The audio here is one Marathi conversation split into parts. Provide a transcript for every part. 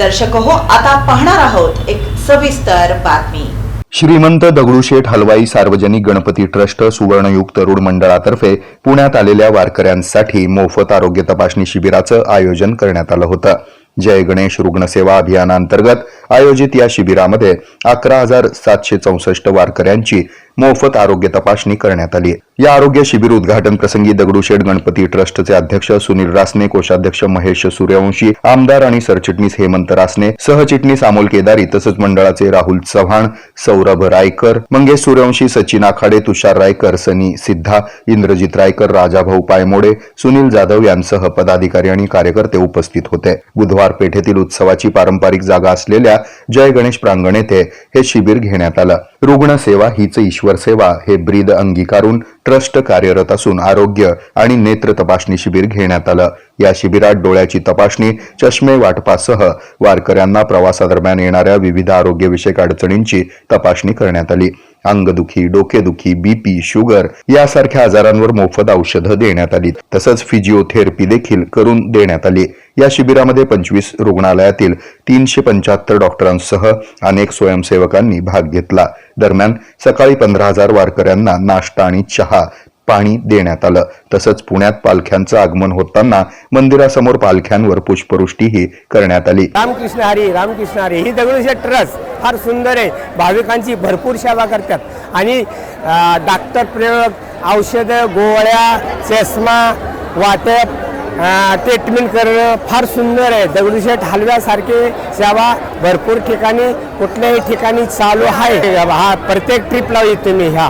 दर्शक हो आता पाहणार आहोत एक सविस्तर बातमी. श्रीमंत दगडूशेठ हलवाई सार्वजनिक गणपती ट्रस्ट सुवर्णयुग तरुण मंडळातर्फे पुण्यात आलेल्या वारकऱ्यांसाठी मोफत आरोग्य तपासणी शिबिराचं आयोजन करण्यात आलं होतं. जय गणेश रुग्णसेवा अभियानांतर्गत आयोजित या शिबिरामध्ये अकरा हजार सातशे चौसष्ट वारकऱ्यांची मोफत आरोग्य तपासणी करण्यात आली. या आरोग्य शिबिर उद्घाटन प्रसंगी दगडूशेठ गणपती ट्रस्टचे अध्यक्ष सुनील रासने कोषाध्यक्ष महेश सूर्यवंशी आमदार आणि सरचिटणीस हेमंत रासने सहचिटणीस अमोल केदारी तसंच मंडळाचे राहुल चव्हाण सौरभ रायकर मंगेश सूर्यवंशी सचिन आखाडे तुषार रायकर सनी सिद्धा इंद्रजित रायकर राजाभाऊ पायमोडे सुनील जाधव यांसह पदाधिकारी आणि कार्यकर्ते उपस्थित होते. बुधवार पेठेतील उत्सवाची पारंपरिक जागा असलेल्या जय गणेश प्रांगण येथे हे शिबिर घेण्यात आलं. रुग्णसेवा हीच ईश्वर सेवा हे ब्रीद अंगीकारून ट्रस्ट कार्यरत असून आरोग्य आणि नेत्र तपासणी शिबिर घेण्यात आलं. या शिबिरात डोळ्याची तपासणी चष्मे वाटपासह वारकऱ्यांना प्रवासादरम्यान येणाऱ्या विविध आरोग्यविषयक अडचणींची तपासणी करण्यात आली. अंगदुखी डोकेदुखी बीपी शुगर यासारख्या आजारांवर मोफत औषधं देण्यात आली. तसंच फिजिओथेरपी देखील करून देण्यात आली. या शिबिरामध्ये पंचवीस रुग्णालयातील तीनशे पंच्याहत्तर डॉक्टरांसह अनेक स्वयंसेवकांनी भाग घेतला. दरम्यान सकाळी पंधरा हजार वारकऱ्यांना नाश्ता आणि चहा पाणी देण्यात आलं. तसंच पुण्यात पालख्यांचं आगमन होताना मंदिरासमोर पालख्यांवर पुष्पवृष्टीही करण्यात आली. रामकृष्ण हरी रामकृष्ण हरी. ही दगडूशेठ ट्रस्ट फार सुंदर आहे. भाविकांची भरपूर सेवा करतात. आणि डॉक्टर प्रयोग औषधं गोळ्या चष्मा वाटप ट्रीटमेंट करणं फार सुंदर आहे. दगडूशेठ हलव्यासारखे सेवा भरपूर ठिकाणी कुठल्याही ठिकाणी चालू आहे. हा प्रत्येक ट्रिपला येतो मी ह्या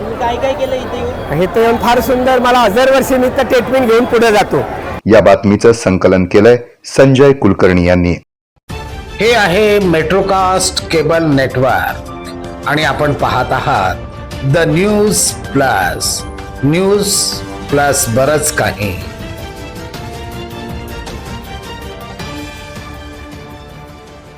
तुम्ही काय काय केलं इथे हे येऊन फार सुंदर. मला दरवर्षी मी तर ट्रीटमेंट घेऊन पुढे जातो. या बातमीचं संकलन केलंय संजय कुलकर्णी यांनी. हे आहे मेट्रोकास्ट केबल नेटवर्क आणि आपण पाहत आहात the news plus news plus बरंच काही.